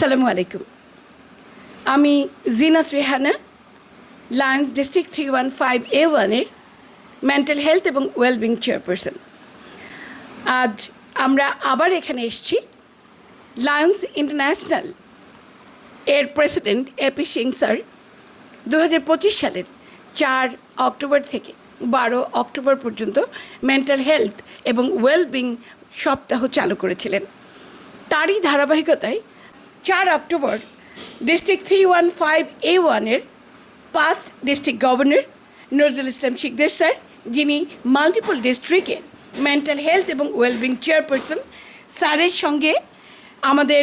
আসসালামু আলাইকুম। আমি Zinat Rehana, Lions District three one five A ওয়ানের মেন্টাল হেলথ এবং ওয়েলবিং চেয়ারপারসন। আজ আমরা আবার এখানে এসেছি। লায়ন্স ইন্টারন্যাশনাল এর president A P Singh sir দু হাজার পঁচিশ সালের চার অক্টোবর থেকে বারো অক্টোবর পর্যন্ত মেন্টাল হেলথ এবং ওয়েলবিং সপ্তাহ চালু করেছিলেন। তারই ধারাবাহিকতায় চার October district three one five A ওয়ানের past district governor Nazrul Islam Sikdar sir, যিনি মাল্টিপল ডিস্ট্রিক্টের মেন্টাল হেলথ এবং ওয়েলবিং চেয়ারপারসন স্যারের সঙ্গে আমাদের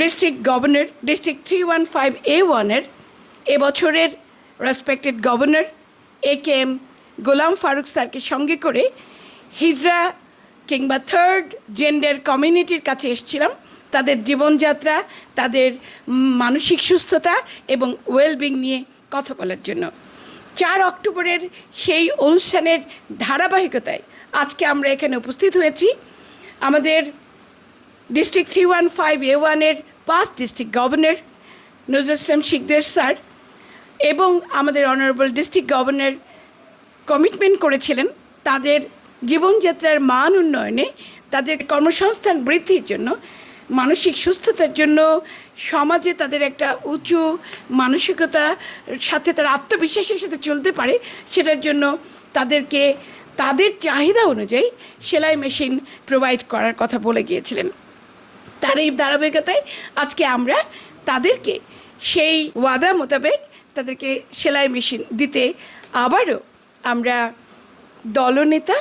district governor district three one five A ওয়ানের এবছরের respected governor A K M Golam Faruk স্যারকে সঙ্গে করে হিজরা কিংবা থার্ড জেন্ডার কমিউনিটির কাছে এসেছিলাম। তাদের জীবনযাত্রা, তাদের মানসিক সুস্থতা এবং ওয়েলবিং নিয়ে কথা বলার জন্য। চার অক্টোবরের সেই অনুষ্ঠানের ধারাবাহিকতায় আজকে আমরা এখানে উপস্থিত হয়েছি। আমাদের district three one five A ওয়ানের পাঁচ district governor Nazrul Islam Sikdar sir এবং আমাদের অনারেবল ডিস্ট্রিক্ট গভর্নর কমিটমেন্ট করেছিলেন তাদের জীবনযাত্রার মান উন্নয়নে, তাদের কর্মসংস্থান বৃদ্ধির জন্য মানসিক সুস্থতার জন্য সমাজে তাদের একটা উঁচু মানসিকতার সাথে তার আত্মবিশ্বাসের সাথে চলতে পারে, সেটার জন্য তাদেরকে, তাদের চাহিদা অনুযায়ী সেলাই মেশিন প্রোভাইড করার কথা বলে গিয়েছিলেন। তার এই ধারাবাহিকতায় আজকে আমরা তাদেরকে সেই ওয়াদা মোতাবেক তাদেরকে সেলাই মেশিন দিতে আবারও আমরা দলনেতা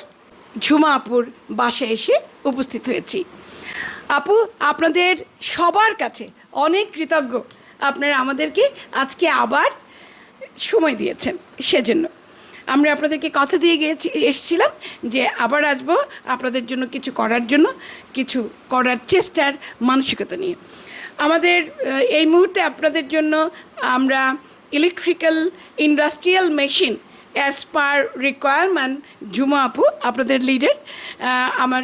ঝুমা আপুর বাসায় এসে উপস্থিত হয়েছি। আপু, আপনাদের সবার কাছে অনেক কৃতজ্ঞ। আপনারা আমাদেরকে আজকে আবার সময় দিয়েছেন সেজন্য। আমরা আপনাদেরকে কথা দিয়ে গিয়েছি, এসেছিলাম যে আবার আসব আপনাদের জন্য কিছু করার জন্য, কিছু করার চেষ্টার মানসিকতা নিয়ে। আমাদের এই মুহূর্তে আপনাদের জন্য আমরা electrical industrial machine as per requirement Jhuma আপু আপনাদের লিডার আমার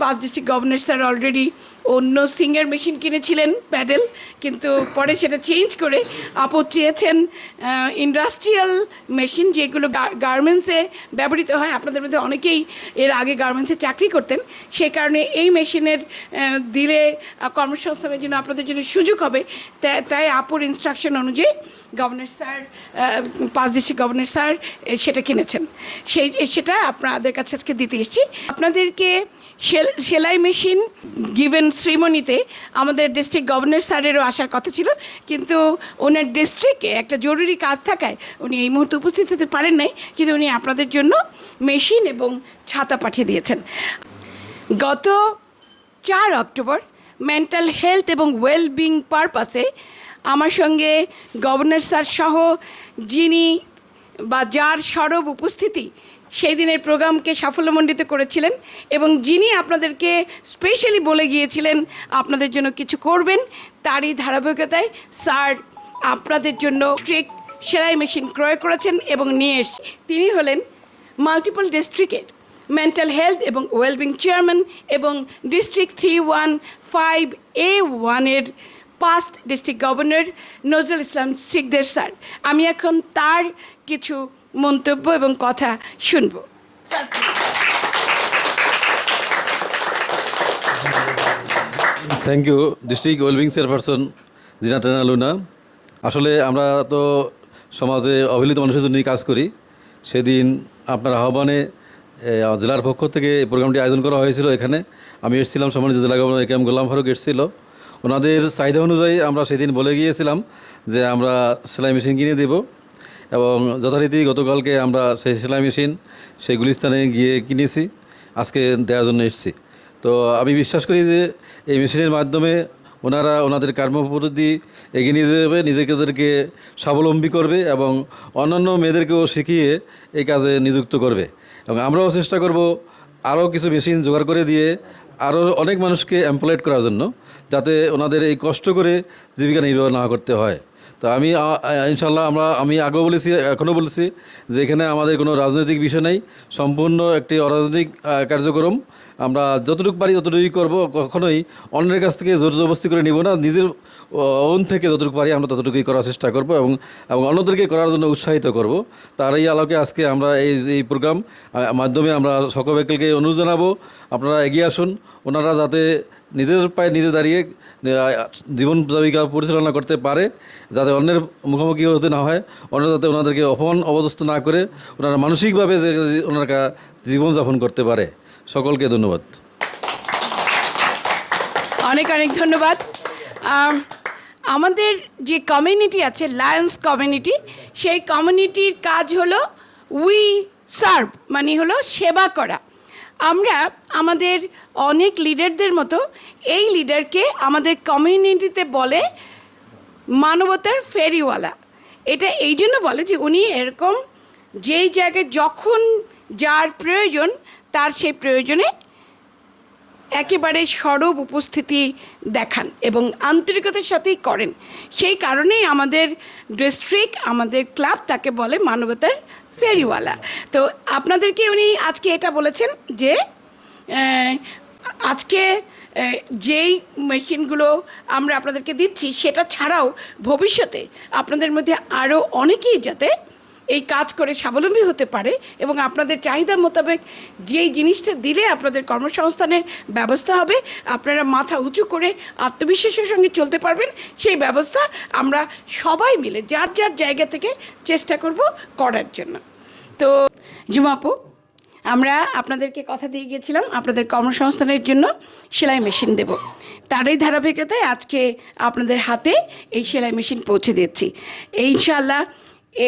পাঁচ ডিস্ট্রিক্ট গভর্নর স্যার অলরেডি অন্য সিঙ্গার মেশিন কিনেছিলেন প্যাডেল, কিন্তু পরে সেটা চেঞ্জ করে আপু চেয়েছেন ইন্ডাস্ট্রিয়াল মেশিন যেগুলো গার্মেন্টসে ব্যবহৃত হয়, আপনাদের মধ্যে অনেকেই এর আগে গার্মেন্টসে চাকরি করতেন, সে কারণে এই মেশিনের দিলে কর্মসংস্থানের জন্য আপনাদের জন্য সুযোগ হবে। তাই আপুর ইনস্ট্রাকশন অনুযায়ী গভর্নর স্যার পাঁচ ডিস্ট্রিক্ট গভর্নর স্যার সেটা কিনেছেন। সেই সেটা আপনাদের কাছে আজকে দিতে এসেছি। আপনাদেরকে সেল- সেলাই মেশিন গিভেন শ্রীমণিতে আমাদের ডিস্ট্রিক্ট গভর্নর স্যারেরও আসার কথা ছিল, কিন্তু ওনার ডিস্ট্রিক্টে একটা জরুরি কাজ থাকায় উনি এই মুহূর্তে উপস্থিত হতে পারেন নাই, কিন্তু উনি আপনাদের জন্য মেশিন এবং ছাতা পাঠিয়ে দিয়েছেন। গত চার অক্টোবর মেন্টাল হেলথ এবং ওয়েলবিং পারপাসে আমার সঙ্গে গভর্নর স্যার সহ যিনি বা যার সরব উপস্থিতি সেই দিনের প্রোগ্রামকে সাফল্যমণ্ডিত করেছিলেন এবং যিনি আপনাদেরকে স্পেশালি বলে গিয়েছিলেন, আপনাদের জন্য কিছু করবেন, তারই ধারাবাহিকতায় স্যার আপনাদের জন্য ট্রিক সেলাই মেশিন ক্রয় করেছেন এবং নিয়ে এসেছেন। তিনি হলেন মাল্টিপল ডিস্ট্রিক্টের মেন্টাল হেলথ এবং ওয়েলবিং চেয়ারম্যান এবং district three one five A ওয়ানের past district governor Nazrul Islam Sikder sir. আমি এখন তার কিছু মন্তব্য এবং কথা শুনব। Thank you district wellbeing chairperson জিনা টেনা লুনা আসলে আমরা তো সমাজে অবহেলিত মানুষের জন্যই কাজ করি। সেদিন আপনার আহ্বানে জেলার পক্ষ থেকে এই প্রোগ্রামটি আয়োজন করা হয়েছিল এখানে। আমি এসেছিলাম সম্মানিত জেলা governor A K M Golam Faruk এসেছিল। ওনাদের চাহিদা অনুযায়ী আমরা সেদিন বলে গিয়েছিলাম যে আমরা সেলাই মেশিন কিনে দেব এবং যথারীতি গতকালকে আমরা সেই সেলাই মেশিন, সেই গুলিস্তানে গিয়ে কিনেছি, আজকে দেওয়ার জন্য এসেছি। তো আমি বিশ্বাস করি যে এই মেশিনের মাধ্যমে ওনারা ওনাদের কর্মপদ্ধতি এগিয়ে নিয়ে যাবে, নিজেদেরকে স্বাবলম্বী করবে এবং অন্যান্য মেয়েদেরকেও শিখিয়ে এই কাজে নিযুক্ত করবে। এবং আমরাও চেষ্টা করব আরও কিছু মেশিন জোগাড় করে দিয়ে আরও অনেক মানুষকে এমপ্লয়েড করার জন্য, যাতে ওনাদের এই কষ্ট করে জীবিকা নির্বাহ না করতে হয়। তো আমি ইনশাল্লাহ আমরা, আমি আগেও বলেছি, এখনও বলেছি যে এখানে আমাদের কোনো রাজনৈতিক বিষয় নেই, সম্পূর্ণ একটি অরাজনৈতিক কার্যক্রম। আমরা যতটুকু পারি ততটুকুই করব। কখনোই অন্যের কাছ থেকে জোর জবস্তি করে নিব না। নিজের ওন থেকে যতটুকু পারি আমরা ততটুকুই করার চেষ্টা করব এবং এবং অন্যদেরকে করার জন্য উৎসাহিত করব। তার এই আলোকে আজকে আমরা এই এই প্রোগ্রাম মাধ্যমে আমরা সকল ব্যক্তিকে অনুরোধ জানাব, আপনারা এগিয়ে আসুন। ওনারা যাতে নিজের পায়ে নিজে দাঁড়িয়ে জীবন জীবিকা পরিচালনা করতে পারে, যাতে অন্যের মুখোমুখি হতে না হয়। অন্য যাতে ওনাদেরকে অপমান অবদস্ত না করে, ওনারা মানসিকভাবে ওনারা জীবনযাপন করতে পারে। সকলকে ধন্যবাদ। অনেক অনেক ধন্যবাদ। আমাদের যে কমিউনিটি আছে লায়ন্স কমিউনিটি সেই কমিউনিটির কাজ হলো উই সার্ভ মানে হলো সেবা করা। আমরা আমাদের অনেক লিডারদের মতো এই লিডারকে আমাদের কমিউনিটিতে বলে মানবতার ফেরিওয়ালা। এটা এই জন্য বলে যে উনি এরকম যেই জায়গায় যখন যার প্রয়োজন তার সেই প্রয়োজনে একেবারে সরব উপস্থিতি দেখান এবং আন্তরিকতার সাথেই করেন। সেই কারণেই আমাদের ডিস্ট্রিক্ট আমাদের ক্লাব তাকে বলে মানবতার ফেরিওয়ালা। তো আপনাদেরকে উনি আজকে এটা বলেছেন যে আজকে যেই মেশিনগুলো আমরা আপনাদেরকে দিচ্ছি, সেটা ছাড়াও ভবিষ্যতে আপনাদের মধ্যে আরও অনেকেই যাতে এই কাজ করে স্বাবলম্বী হতে পারে এবং আপনাদের চাহিদা মোতাবেক যেই জিনিসটা দিলে আপনাদের কর্মসংস্থানের ব্যবস্থা হবে, আপনারা মাথা উঁচু করে আত্মবিশ্বাসের সঙ্গে চলতে পারবেন, সেই ব্যবস্থা আমরা সবাই মিলে, যার যার জায়গা থেকে চেষ্টা করব করার জন্য। তো জুমাপু আমরা আপনাদেরকে কথা দিয়ে গিয়েছিলাম, আপনাদের কর্মসংস্থানের জন্য সেলাই মেশিন দেব। তারই ধারাবাহিকতায় আজকে আপনাদের হাতে এই সেলাই মেশিন পৌঁছে দিচ্ছি ইনশাআল্লাহ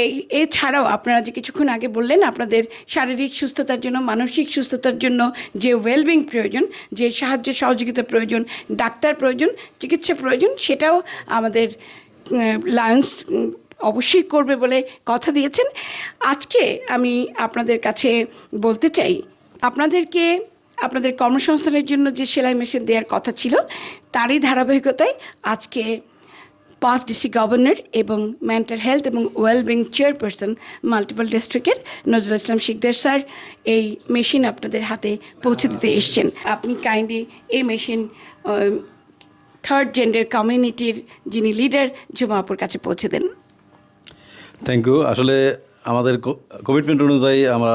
এই, এছাড়াও আপনারা যে কিছুক্ষণ আগে বললেন আপনাদের শারীরিক সুস্থতার জন্য, মানসিক সুস্থতার জন্য যে ওয়েলবিং প্রয়োজন, যে সাহায্য সহযোগিতা প্রয়োজন, ডাক্তার প্রয়োজন, চিকিৎসা প্রয়োজন, সেটাও আমাদের লায়ন্স অবশ্যই করবে বলে কথা দিয়েছেন। আজকে আমি আপনাদের কাছে বলতে চাই, আপনাদেরকে আপনাদের কর্মসংস্থানের জন্য যে সেলাই মেশিন দেওয়ার কথা ছিল, তারই ধারাবাহিকতায় আজকে পাস ডিস্ট্রিক্ট গভর্নর এবং মেন্টাল হেলথ এবং ওয়েলবিং চেয়ারপারসন মাল্টিপল ডিস্ট্রিক্টের নজরুল ইসলাম শিকদার স্যার এই মেশিন আপনাদের হাতে পৌঁছে দিতে এসছেন। আপনি কাইন্ডলি এই মেশিন থার্ড জেন্ডার কমিউনিটির যিনি লিডার জুমাপুর কাছে পৌঁছে দেন। থ্যাংক ইউ আসলে আমাদের কমিটমেন্ট অনুযায়ী আমরা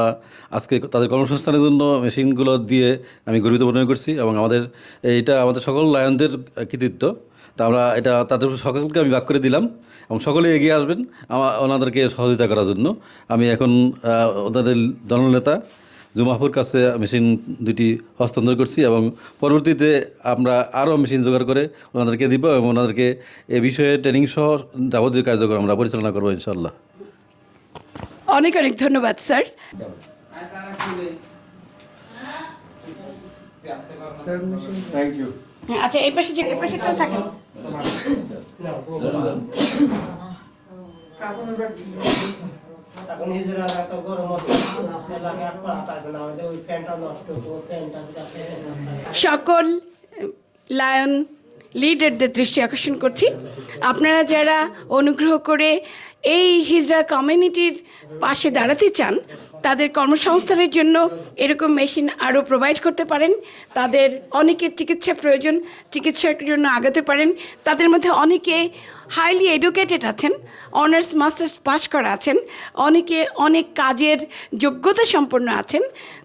আজকে তাদের কর্মসংস্থানের জন্য মেশিনগুলো দিয়ে আমি গর্বিত মনে করছি এবং আমাদের এটা আমাদের সকল লায়নদের কৃতিত্ব। তা আমরা এটা তাদের সকলকে আমি ভাগ করে দিলাম এবং সকলে এগিয়ে আসবেন আমার ওনাদেরকে সহযোগিতা করার জন্য। আমি এখন ওনাদের দলনেতা জুমাপুর কাছে মেশিন দুটি হস্তান্তর করছি এবং পরবর্তীতে আমরা আরও মেশিন জোগাড় করে ওনাদেরকে দিব এবং ওনাদেরকে এ বিষয়ে ট্রেনিং সহ যাবতীয় কার্যক্রম আমরা পরিচালনা করব ইনশাল্লাহ অনেক অনেক ধন্যবাদ স্যার। আচ্ছা এই পাশে যে এই পাশেটাও থাকেন এখন নিজেরা এত গরম ফ্যানটা সকল লায়ন লিডারদের দৃষ্টি আকর্ষণ করছি। আপনারা যারা অনুগ্রহ করে এই হিজড়া কমিউনিটির পাশে দাঁড়াতে চান, তাদের কর্মসংস্থানের জন্য এরকম মেশিন আরও প্রোভাইড করতে পারেন, তাদের অনেকের চিকিৎসা প্রয়োজন, চিকিৎসার জন্য আগাতে পারেন, তাদের মধ্যে অনেকে হাইলি এডুকেটেড আছেন অনার্স মাস্টার্স পাস করা আছেন, অনেকে অনেক কাজের যোগ্যতা সম্পন্ন আছেন,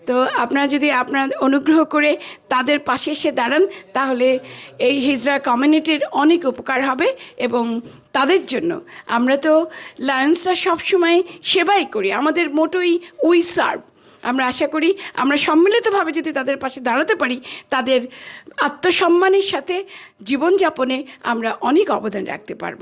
তো আপনারা যদি আপনার অনুগ্রহ করে তাদের পাশে এসে দাঁড়ান, তাহলে এই হিজড়া কমিউনিটির অনেক উপকার হবে এবং তাদের জন্য। আমরা তো লায়ন্সরা সবসময় সেবাই করি, আমাদের মোটোই উই সার্ভ। আমরা আশা করি আমরা সম্মিলিতভাবে যদি তাদের পাশে দাঁড়াতে পারি, তাদের আত্মসম্মানের সাথে জীবনযাপনে আমরা অনেক অবদান রাখতে পারব।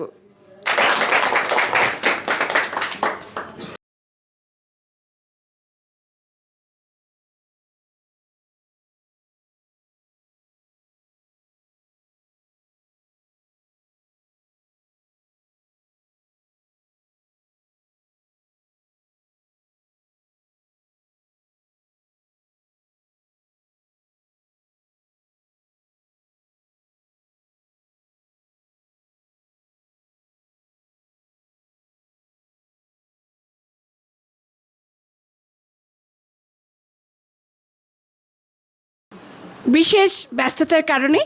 বিশেষ ব্যস্ততার কারণে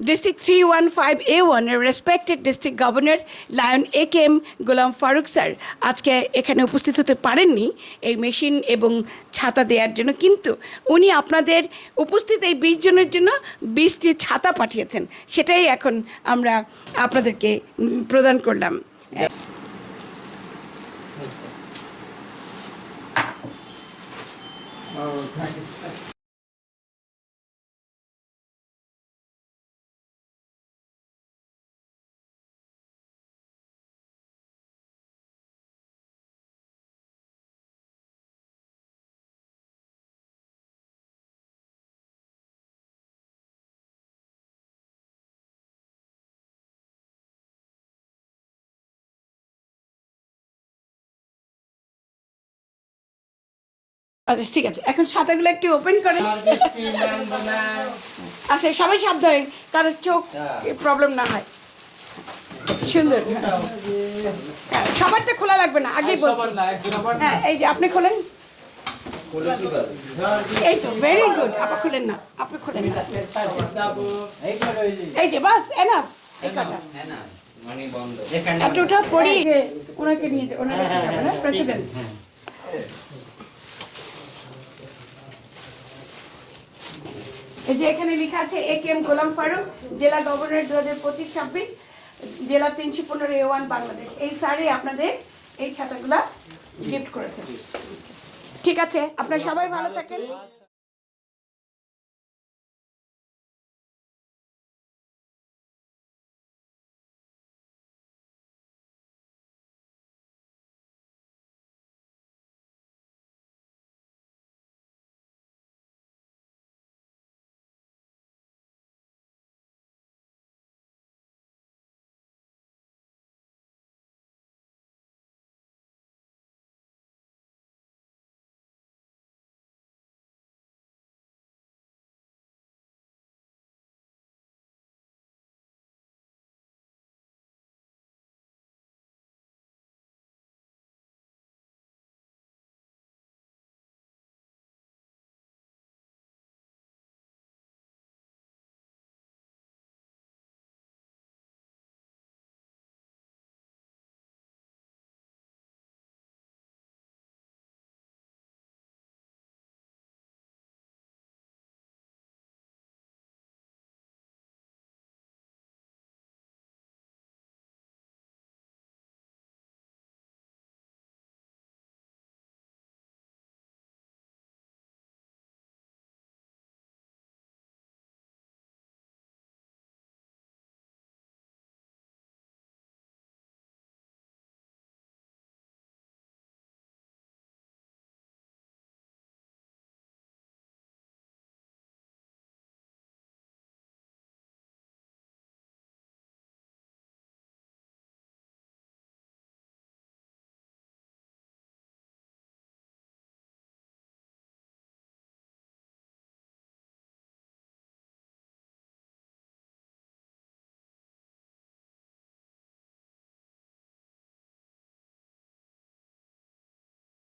district three one five A ওয়ানের respected district governor Lion A K M Golam Faruk sir আজকে এখানে উপস্থিত হতে পারেননি এই মেশিন এবং ছাতা দেওয়ার জন্য কিন্তু উনি আপনাদের উপস্থিত এই বিশ জনের জন্য বিশটি ছাতা পাঠিয়েছেন সেটাই এখন আমরা আপনাদেরকে প্রদান করলাম Oh, thank you. আচ্ছা ঠিক আছে। এখন ছাতাগুলো একটু ওপেন করেন আচ্ছা সবাই সাবধানে কারোর চোখ প্রবলেম না হয়। সুন্দর। হ্যাঁ, সবারটা খোলা লাগবে না আগেই বলছি। হ্যাঁ এই যে আপনি খোলেন। এই তো ভেরি গুড আপনি খুলেন না আপনি খুলেন না। এই যে বাস এনাফ এই কটা। পড়ি। ওনাকে নিয়ে যে ওনাকে প্রেসিডেন্ট যে এখানে লেখা আছে, এ কে এম গোলাম ফারুক, জেলা গভর্নর দু হাজার পঁচিশ ছাব্বিশ, জেলা তিনশো পনেরো এ ওয়ান বাংলাদেশ। এই স্যারই আপনাদের এই ছাতাগুলা গিফট করেছে ঠিক আছে, আপনার সবাই ভালো থাকেন।